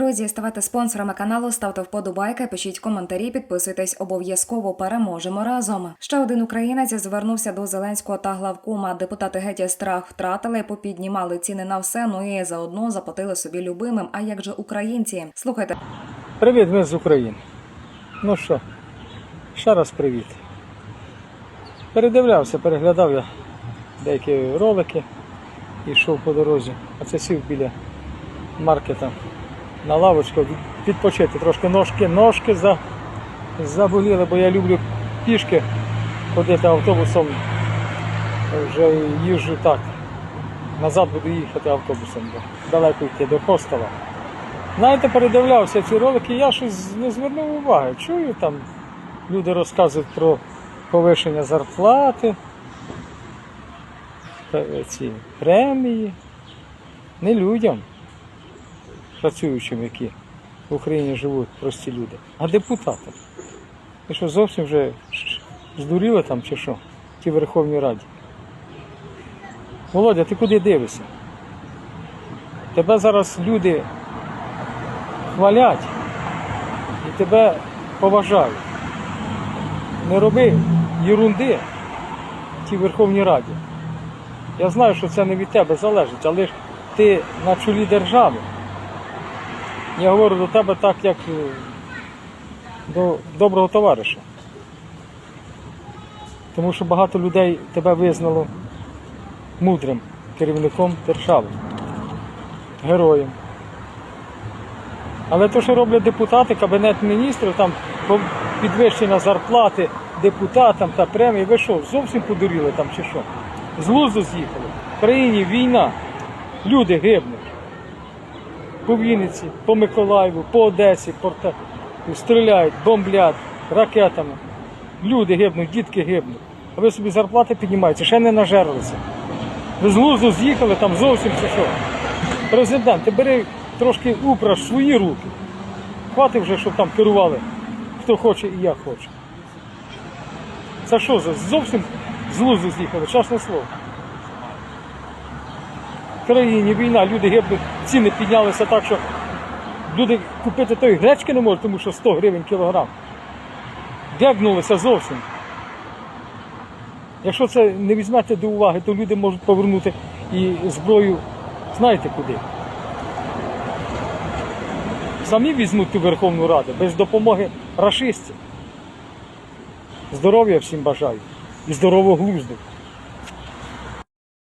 Друзі, ставайте спонсорами каналу, ставте вподобайки, пишіть коментарі, підписуйтесь обов'язково. Переможемо разом. Ще один українець звернувся до Зеленського та главкома. Депутати геть страх втратили, попіднімали ціни на все. Ну і заодно заплатили собі любимим. А як же українці? Слухайте. Привіт, ми з України. Ну що, ще раз привіт. Передивлявся, переглядав я деякі ролики йшов по дорозі. А це сів біля маркета на лавочку від- відпочити. Трошки ножки, ножки за, заболіли, бо я люблю пішки ходити автобусом. Вже їжджу так. Назад буду їхати автобусом, бо далеко йти до хостела. Знаєте, передивлявся ці ролики, я щось не звернув уваги. Чую там, люди розказують про повищення зарплати, ці премії. Не людям, працюючим, які в Україні живуть, прості люди, а депутатам. Ви що зовсім вже здуріли там чи що? Ті Верховній Раді. Володя, ти куди дивишся? Тебе зараз люди хвалять і тебе поважають. Не роби єрунди в тій Верховній Раді. Я знаю, що це не від тебе залежить, але ж ти на чолі держави. Я говорю до тебе так, як е, до доброго товариша. Тому що багато людей тебе визнало мудрим керівником держави, героєм. Але те, що роблять депутати, кабінет міністрів, там підвищення зарплати депутатам та премії, ви що, зовсім подуріли там чи що? З лузу з'їхали. В країні війна, люди гибнуть. По Вінниці, по Миколаєву, по Одесі, по Рта- стріляють, бомблять ракетами. Люди гибнуть, дітки гибнуть. А ви собі зарплати піднімаєте, ще не нажерлися. Ви з лузу з'їхали там зовсім чи що. Президент, ти бери трошки упраж в свої руки. Хватить вже, щоб там керували хто хоче і як хоче. Це що зовсім з лузу з'їхали, чесне слово. В країні війна, люди гибнуть, ціни піднялися так, що люди купити той гречки не можуть, тому що 100 гривень кілограм. Дегнулися зовсім. Якщо це не візьмете до уваги, то люди можуть повернути і зброю, знаєте куди? Самі візьмуть ту Верховну Раду без допомоги рашистів. Здоров'я всім бажаю і здорового глузду.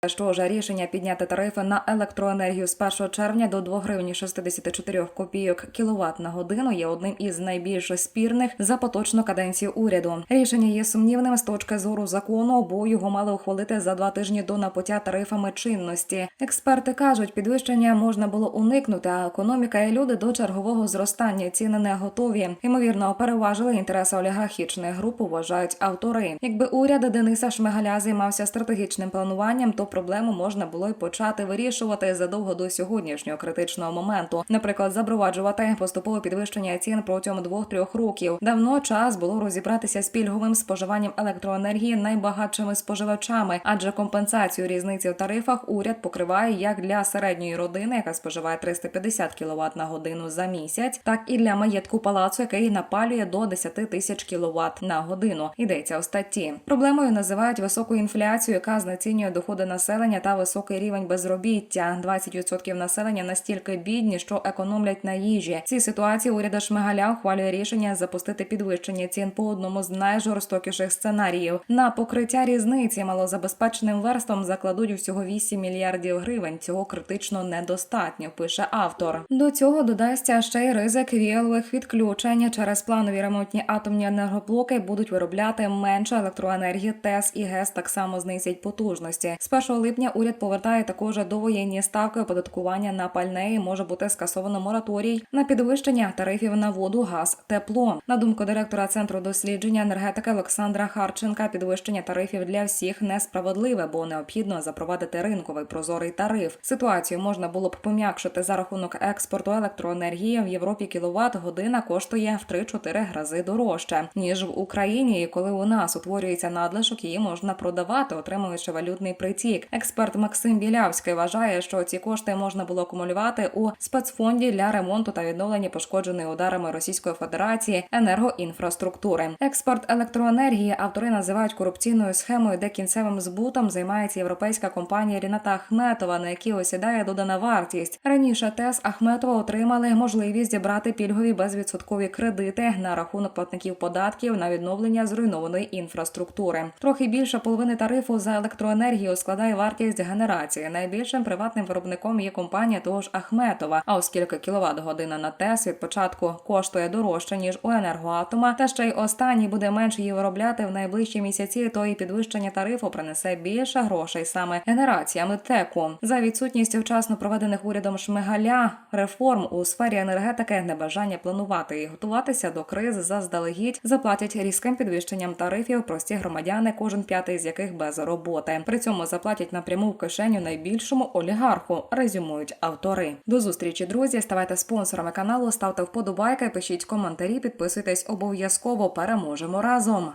Що ж, рішення підняти тарифи на електроенергію з 1 червня до 2 гривні 64 копійок кіловат на годину є одним із найбільш спірних за поточну каденцію уряду. Рішення є сумнівним з точки зору закону, бо його мали ухвалити за два тижні до напуття тарифами чинності. Експерти кажуть, підвищення можна було уникнути, а економіка і люди до чергового зростання ціни не готові. Ймовірно, переважили інтереси олігархічних груп, вважають автори. Якби уряд Дениса Шмигаля займався стратегічним плануванням, то проблему можна було й почати вирішувати задовго до сьогоднішнього критичного моменту. Наприклад, запроваджувати поступове підвищення цін протягом двох-трьох років. Давно час було розібратися з пільговим споживанням електроенергії найбагатшими споживачами, адже компенсацію різниці в тарифах уряд покриває як для середньої родини, яка споживає 350 кВт на годину за місяць, так і для маєтку палацу, який напалює до 10 тисяч кВт на годину. Йдеться у статті. Проблемою називають високу інфляцію, яка знецінює доходи населення та високий рівень безробіття. 20% населення настільки бідні, що економлять на їжі. Цій ситуації уряд Шмигаля ухвалює рішення запустити підвищення цін по одному з найжорстокіших сценаріїв. На покриття різниці малозабезпеченим верствам закладуть всього 8 мільярдів гривень. Цього критично недостатньо, пише автор. До цього додасться ще й ризик віялових відключень через планові ремонтні атомні енергоблоки будуть виробляти менше електроенергії. ТЕС і ГЕС так само знизять потужності. З 1 липня уряд повертає також довоєнні ставки оподаткування на пальне і може бути скасовано мораторій на підвищення тарифів на воду, газ, тепло. На думку директора центру дослідження енергетики Олександра Харченка, підвищення тарифів для всіх несправедливе, бо необхідно запровадити ринковий прозорий тариф. Ситуацію можна було б пом'якшити за рахунок експорту електроенергії. В Європі кіловат година коштує в 3-4 рази дорожче ніж в Україні. Коли у нас утворюється надлишок, її можна продавати, отримуючи валютний притік. Рік. Експерт Максим Білявський вважає, що ці кошти можна було акумулювати у спецфонді для ремонту та відновлення пошкодженої ударами Російської Федерації енергоінфраструктури. Експорт електроенергії автори називають корупційною схемою, де кінцевим збутом займається європейська компанія Ріната Ахметова, на якій осідає додана вартість. Раніше ТЕС Ахметова отримали можливість зібрати пільгові безвідсоткові кредити на рахунок платників податків на відновлення зруйнованої інфраструктури. Трохи більше половини тарифу за електроенергію складає вартість генерації. Найбільшим приватним виробником є компанія того ж Ахметова. А оскільки кіловат година на ТЕС від початку коштує дорожче ніж у енергоатома, та ще й останній буде менше її виробляти в найближчі місяці, то і підвищення тарифу принесе більше грошей саме генераціями теку. За відсутністю вчасно проведених урядом Шмигаля реформ у сфері енергетики, небажання планувати і готуватися до кризи заздалегідь заплатять різким підвищенням тарифів прості громадяни, кожен п'ятий з яких без роботи. При цьому заплатять напряму в кишеню найбільшому олігарху. Резюмують автори. До зустрічі, друзі. Ставайте спонсорами каналу, ставте вподобайки, пишіть коментарі, підписуйтесь обов'язково. Переможемо разом.